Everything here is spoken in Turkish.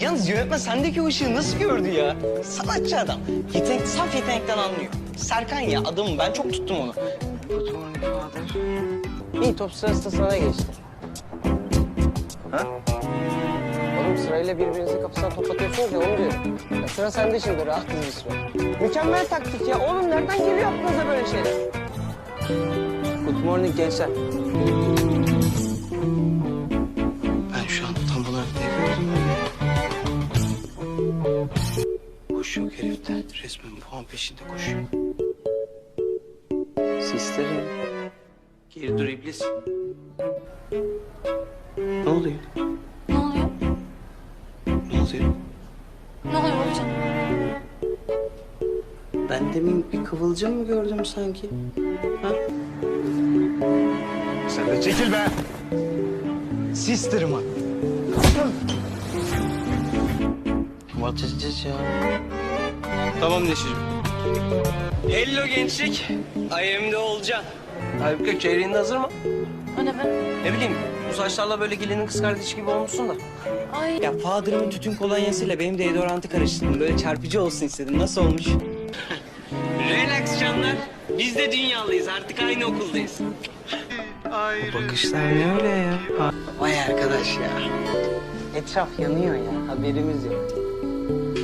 Yalnız yönetmen sendeki o ışığı nasıl gördü ya? Sanatçı adam. Yetenek, saf yetenekten anlıyor. Serkan ya adamım ben çok tuttum onu. İyi top sırası da sana geçti. Ha? Oğlum sırayla birbirinizin kapısına top atıyorsunuz ya onu diyorum. Ya sıra sende şimdi rahat bir süre. Mükemmel taktik ya. Oğlum nereden geliyor aklınıza böyle şeyler? Good morning gençler. Koşuyor herifler. Resmen puan peşinde koşuyor. Sisterim. Geri dur iblis. Ne oluyor? Ne oluyor? Ne oluyor? Ne oluyor babacığım? Ben demin bir kıvılcım mı gördüm sanki? Ha? Sen de çekil be. Sister'ıma. What is this ya? Tamam Neşir'im. Hello gençlik. I am de Olcan. Halbuki çeyreğin de hazır mı? O ne be? Ne bileyim bu saçlarla böyle gelinin kız kardeşi gibi olmuşsun da. Ay Ya Father'ımın tütün kolonyasıyla benim deodorantı karıştırdım. Böyle çarpıcı olsun istedim. Nasıl olmuş? Relax canlar. Biz de dünyalıyız. Artık aynı okuldayız. Bakışlar ne öyle ya? Vay arkadaş ya. Etraf yanıyor ya haberimiz yok. Bye.